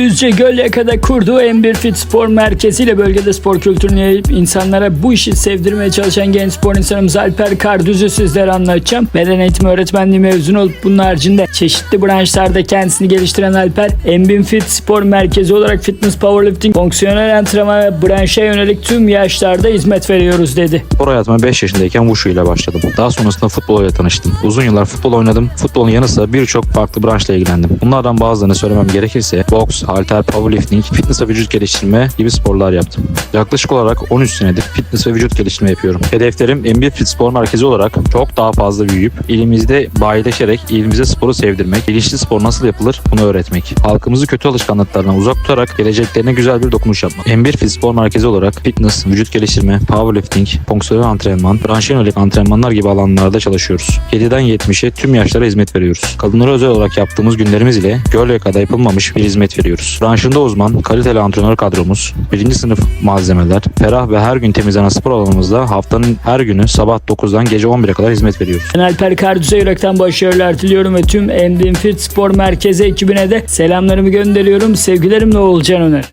Düzce Gölyaka'da kurduğu M1 Fit Spor Merkezi ile bölgede spor kültürünü yayıp insanlara bu işi sevdirmeye çalışan genç spor insanımız Alper Kardüz'ü sizlere anlatacağım. Beden eğitimi öğretmenliği mezunu olup bunun haricinde çeşitli branşlarda kendisini geliştiren Alper, M1 Fit Spor Merkezi olarak fitness, powerlifting, fonksiyonel antrenman ve branşa yönelik tüm yaşlarda hizmet veriyoruz dedi. Spor hayatıma 5 yaşındayken Wushu ile başladım. Daha sonrasında futbol ile tanıştım. Uzun yıllar futbol oynadım. Futbolun yanı sıra birçok farklı branşla ilgilendim. Bunlardan bazılarını söylemem gerekirse boks, halter, powerlifting, fitness ve vücut geliştirme gibi sporlar yaptım. Yaklaşık olarak 13 senedir fitness ve vücut geliştirme yapıyorum. Hedeflerim M1 Fit Spor Merkezi olarak çok daha fazla büyüyüp ilimizde bayileşerek ilimize sporu sevdirmek, bilinçli spor nasıl yapılır bunu öğretmek. Halkımızı kötü alışkanlıklardan uzak tutarak geleceklerine güzel bir dokunuş yapmak. M1 Fit Spor Merkezi olarak fitness, vücut geliştirme, powerlifting, fonksiyonel antrenman, branşa antrenmanlar gibi alanlarda çalışıyoruz. 7'den 70'e tüm yaşlara hizmet veriyoruz. Kadınlara özel olarak yaptığımız günlerimiz ile Gölyaka'da yapılmamış bir hizmet veriyoruz. Branşında uzman, kaliteli antrenör kadromuz, birinci sınıf malzemeler, ferah ve her gün temizlenen spor alanımızda haftanın her günü sabah 9'dan gece 11'e kadar hizmet veriyoruz. Ben Alper Kardüz'e yürekten başarılar diliyorum ve tüm M1 Fit Spor Merkezi ekibine de selamlarımı gönderiyorum. Sevgilerimle Oğulcan Öner.